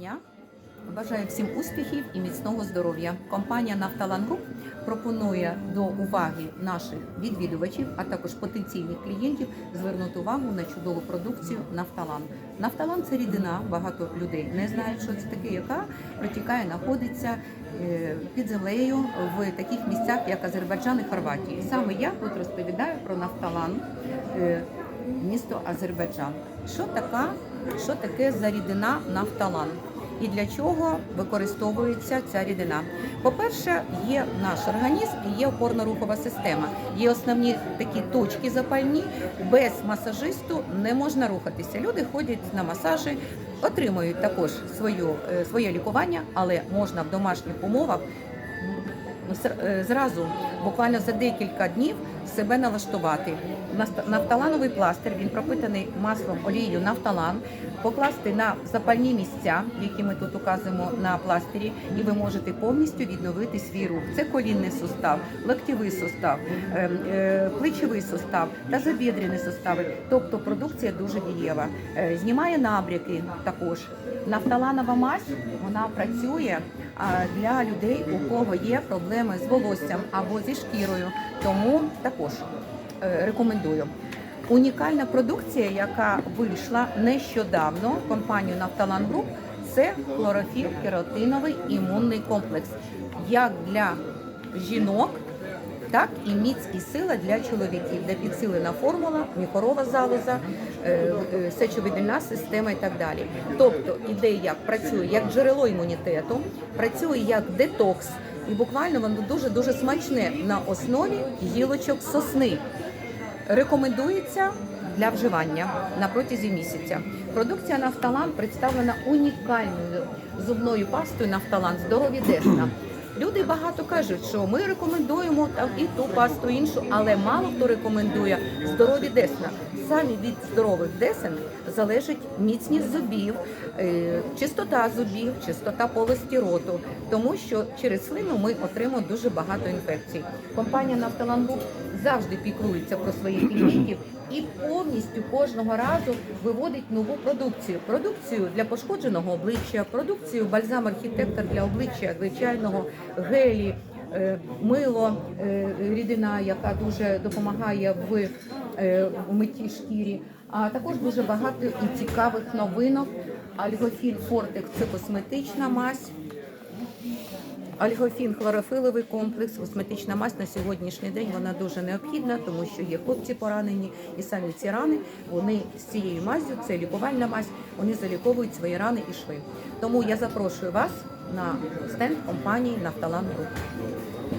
дня. Бажаю всім успіхів і міцного здоров'я. Компанія Нафталан Груп пропонує до уваги наших відвідувачів, а також потенційних клієнтів звернути увагу на чудову продукцію Нафталан. Нафталан це рідина, багато людей не знають, що це таке, яка протікає, знаходиться е, під землею в таких місцях, як Азербайджан і Хорватія. Саме я тут розповідаю про Нафталан. е, Місто Азербайджан. Що така, що таке за рідина нафталан? І для чого використовується ця рідина? По-перше, є наш організм і є опорно-рухова система. Є основні такі точки запальні. Без масажисту не можна рухатися. Люди ходять на масажі, отримують також свою, е, своє лікування, але можна в домашніх умовах зразу, буквально за декілька днів, себе налаштувати. Нафталановий пластир, він пропитаний маслом олією нафталан, покласти на запальні місця, які ми тут указуємо на пластирі, і ви можете повністю відновити свій рух. Це колінний сустав, локтєвий сустав, е, е, плечовий сустав та забідрений сустави. Тобто продукція дуже дієва. Е, Знімає набряки також. Нафталанова мазь вона працює для людей, у кого є проблеми з волоссям або зі шкірою. Тому також е, рекомендую. Унікальна продукція, яка вийшла нещодавно компанію Нафталан Груп, це хлорофіл керотиновий імунний комплекс. Як для жінок, так і міць і сила для чоловіків, де підсилена формула, міхорова залоза, е, е, сечовидільна система і так далі. Тобто ідея працює як джерело імунітету, працює як детокс, і буквально воно дуже дуже смачне на основі гілочок сосни. Рекомендується для вживання на протязі місяця. Продукція Нафталан представлена унікальною зубною пастою Нафталан здорові десна. Люди багато кажуть, що ми рекомендуємо там і ту пасту, іншу, але мало хто рекомендує здорові десна. Самі від здорових десен залежить міцність зубів, е, чистота зубів, чистота полості роту, тому що через слину ми отримуємо дуже багато інфекцій. Компанія Нафталан завжди піклується про своїх клієнтів і повністю кожного разу виводить нову продукцію. Продукцію для пошкодженого обличчя, продукцію бальзам архітектор для обличчя звичайного гелі. е, Мило, е, рідина, яка дуже допомагає в, е, митті шкірі, а також дуже багато і цікавих новинок. Альгофіль Фортик це косметична мазь. Альгофін хлорофиловий комплекс, косметична мазь на сьогоднішній день вона дуже необхідна, тому що є хлопці поранені, і самі ці рани вони з цією мазю, це лікувальна мазь, вони заліковують свої рани і шви. Тому я запрошую вас на стенд компанії Нафталан Груп.